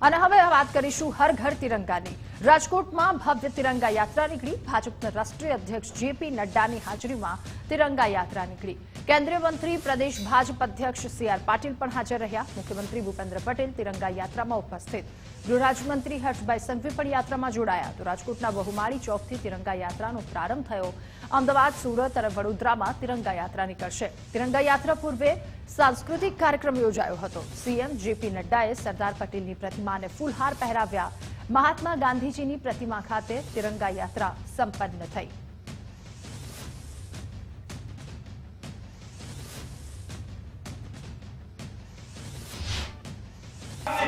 અને હવે વાત કરીશું હર ઘર તિરંગાની. રાજકોટમાં ભવ્ય તિરંગા યાત્રા નીકળી. ભાજપના રાષ્ટ્રીય અધ્યક્ષ જેપી નડ્ડાની હાજરીમાં તિરંગા યાત્રા નીકળી. કેન્દ્રીય મંત્રી પ્રદેશ ભાજપ અધ્યક્ષ સી આર પાટીલ પણ હાજર રહ્યા. મુખ્યમંત્રી ભૂપેન્દ્ર પટેલ તિરંગા યાત્રામાં ઉપસ્થિત. ગૃહ રાજ્યમંત્રી હર્ષભાઈ સંઘવી પણ યાત્રામાં જોડાયા. તો રાજકોટના બહુમાળી ચોકથી તિરંગા યાત્રાનો પ્રારંભ થયો. અમદાવાદ, સુરત અને વડોદરામાં તિરંગા યાત્રા નીકળશે. તિરંગા યાત્રા પૂર્વે સાંસ્કૃતિક કાર્યક્રમ યોજાયો હતો સીએમ જેપી નડ્ડાએ સરદાર પટેલની પ્રતિમાને ફૂલહાર પહેરાવ્યા મહાત્મા ગાંધીજીની પ્રતિમા ખાતે તિરંગા યાત્રા સંપન્ન થઈ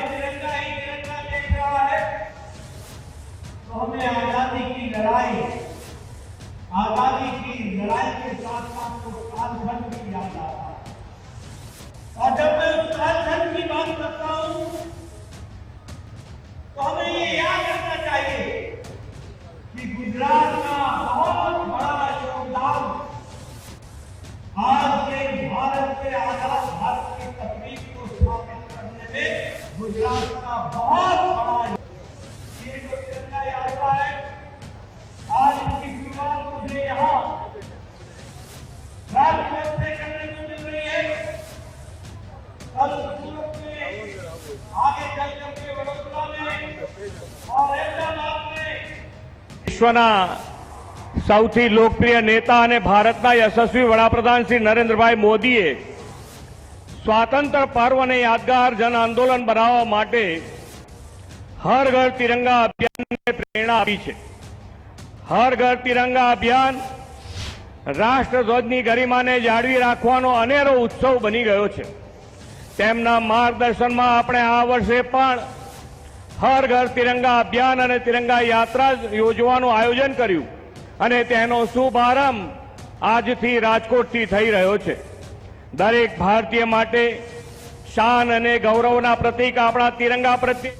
तिरंगा ही तिरंगा देख रहा है तो हमें आजादी की लड़ाई आजादी की लड़ाई के साथ साथ वो कालखंड भी याद आता पे आधा भारत की तकलीफ को समाप्त करने में गुजरात का बहुत बड़ा ये जो तिरंगा यात्रा है आज इसकी शुरुआत मुझे यहाँ राज्य से करने को मिल रही है कल सूरत में आगे चल करके वडोदरा में और अहमदाबाद में विश्वनाथ સૌથી લોકપ્રિય નેતા અને ભારતના યશસ્વી વડાપ્રધાન શ્રી નરેન્દ્રભાઈ મોદીએ સ્વાતંત્ર્ય પર્વને યાદગાર જન આંદોલન બનાવવા માટે હર ઘર તિરંગા અભિયાનને પ્રેરણા આપી છે. હર ઘર તિરંગા અભિયાન રાષ્ટ્રધ્વજની ગરિમાને જાળવી રાખવાનો અનેરો ઉત્સવ બની ગયો છે. તેમના માર્ગદર્શનમાં આપણે આ વર્ષે પણ હર ઘર તિરંગા અભિયાન અને તિરંગા યાત્રા યોજવાનું આયોજન કર્યું. અને તેનો શુભારંભ આજથી રાજકોટથી થઈ રહ્યો છે. દરેક ભારતીય માટે શાન અને ગૌરવના પ્રતીક આપણા તિરંગા પ્રત્યે